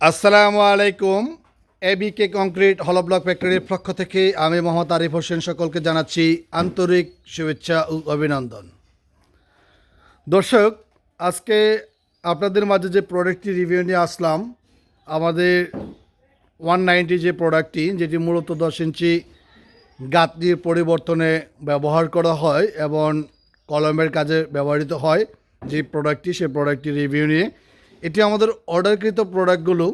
আসসালামু আলাইকুম। এবিকে কংক্রিট হলো ব্লক ফ্যাক্টরির পক্ষ থেকে আমি মোহাম্মদ আরিফ হোসেন সকলকে জানাচ্ছি আন্তরিক শুভেচ্ছা ও অভিনন্দন। দর্শক, আজকে আপনাদের মাঝে যে প্রোডাক্টটি রিভিউ নিয়ে আসলাম, আমাদের ওয়ান নাইনটি যে প্রোডাক্টটি, যেটি মূলত দশ ইঞ্চি গাঁতনির পরিবর্তনে ব্যবহার করা হয় এবং কলমের কাজে ব্যবহৃত হয়, যে প্রোডাক্টটি সেই প্রোডাক্টটি রিভিউ নিয়ে এটি আমাদের অর্ডারকৃত প্রোডাক্টগুলো।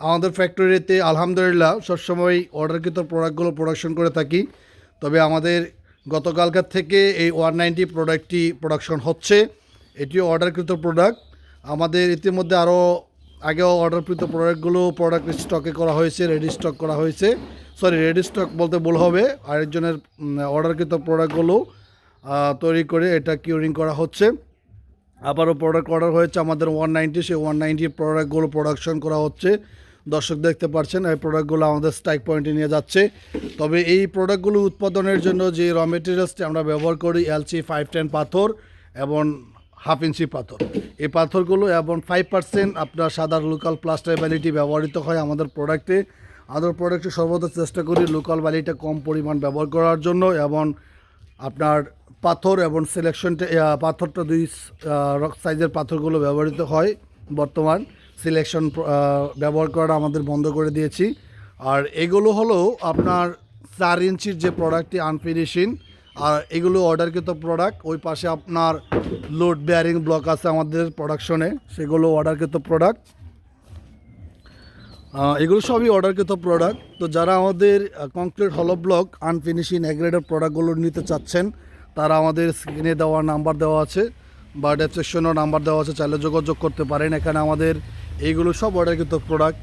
আমাদের ফ্যাক্টরিতে আলহামদুলিল্লাহ সবসময় অর্ডারকৃত প্রোডাক্টগুলো প্রোডাকশন করে থাকি। তবে আমাদের গতকালকার থেকে এই ওয়ান নাইনটি প্রোডাক্টটি প্রোডাকশন হচ্ছে। এটিও অর্ডারকৃত প্রোডাক্ট। আমাদের ইতিমধ্যে আরও আগেও অর্ডারকৃত প্রোডাক্টগুলো প্রোডাক্ট স্টকে করা হয়েছে, রেডি স্টক করা হয়েছে। সরি, রেডি স্টক বলতে ভুল হবে। আরেকজনের অর্ডারকৃত প্রোডাক্টগুলো তৈরি করে এটা কিউরিং করা হচ্ছে। আবারও প্রোডাক্ট অর্ডার হয়েছে আমাদের ওয়ান নাইনটি সেই ওয়ান নাইনটি প্রোডাক্টগুলো প্রোডাকশন করা হচ্ছে। দর্শক দেখতে পাচ্ছেন, এই প্রোডাক্টগুলো আমাদের স্ট্রাইক পয়েন্টে নিয়ে যাচ্ছে। তবে এই প্রোডাক্টগুলো উৎপাদনের জন্য যে র মেটেরিয়ালসটি আমরা ব্যবহার করি এলসি ফাইভ টেন পাথর এবং হাফ ইঞ্চি পাথর। এই পাথরগুলো এবং ফাইভ পার্সেন্ট আপনার সাদা লোকাল প্লাস্টার ভ্যালিটি ব্যবহৃত হয় আমাদের প্রোডাক্টে আমাদের প্রোডাক্টে সর্বদা চেষ্টা করি লোকাল ভ্যালিটা কম পরিমাণ ব্যবহার করার জন্য এবং আপনার পাথর এবং সিলেকশনটা পাথরটা দুই রক সাইজের পাথরগুলো ব্যবহৃত হয় বর্তমান। সিলেকশন ব্যবহার করাটা আমাদের বন্ধ করে দিয়েছি। আর এগুলো হলো আপনার চার ইঞ্চির যে প্রোডাক্টটি আনফিনিশিং আর এগুলো অর্ডারকৃত প্রোডাক্ট ওই পাশে আপনার লোড বেয়ারিং ব্লক আছে আমাদের প্রোডাকশনে সেগুলো অর্ডারকৃত প্রোডাক্ট এগুলো সবই অর্ডারকৃত প্রোডাক্ট তো যারা আমাদের কংক্রিট হলো ব্লক আনফিনিশিং অ্যাগ্রেডেড প্রোডাক্টগুলো নিতে চাচ্ছেন তারা আমাদের স্ক্রিনে দেওয়া নাম্বার দেওয়া আছে, বা ডেসক্রিপশনেও নাম্বার দেওয়া আছে, চাইলে যোগাযোগ করতে পারেন। এখানে আমাদের এইগুলো সব অর্ডারকৃত প্রোডাক্ট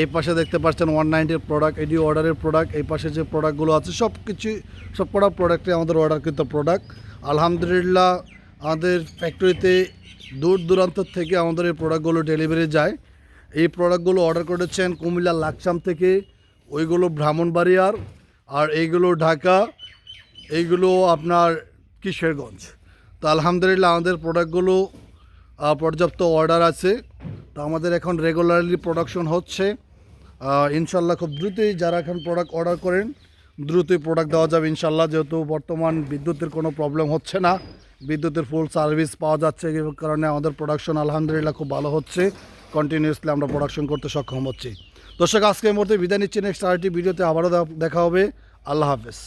এই পাশে দেখতে পাচ্ছেন ওয়ান নাইনটির প্রোডাক্ট এটি অর্ডারের প্রোডাক্ট এই পাশে যে প্রোডাক্টগুলো আছে, সব কিছু, সব কটা প্রোডাক্টই আমাদের অর্ডারকৃত প্রোডাক্ট আলহামদুলিল্লাহ, আমাদের ফ্যাক্টরিতে দূর দূরান্ত থেকে আমাদের এই প্রোডাক্টগুলো ডেলিভারি যায়। এই প্রোডাক্টগুলো অর্ডার করেছেন কুমিল্লা লাকসাম থেকে, ওইগুলো ব্রাহ্মণবাড়িয়ার। আর এইগুলো ঢাকা, এইগুলো আপনার কিশোরগঞ্জ। তো আলহামদুলিল্লাহ আমাদের প্রোডাক্টগুলো পর্যাপ্ত অর্ডার আছে। তো আমাদের এখন রেগুলারলি প্রোডাকশন হচ্ছে। ইনশাল্লাহ খুব দ্রুতই যারা এখন প্রোডাক্ট অর্ডার করেন, দ্রুতই প্রোডাক্ট দেওয়া যাবে ইনশাল্লাহ যেহেতু বর্তমান বিদ্যুতের কোনো প্রবলেম হচ্ছে না, বিদ্যুতের ফুল সার্ভিস পাওয়া যাচ্ছে এই কারণে আমাদের প্রোডাকশন আলহামদুলিল্লাহ খুব ভালো হচ্ছে। কন্টিনিউসলি আমরা প্রোডাকশন করতে সক্ষম হচ্ছি। দর্শক আজকের মধ্যে বিদায় নিচ্ছি। নেক্সট আরেকটি ভিডিওতে আবারও দেখা হবে। আল্লাহ হাফেজ।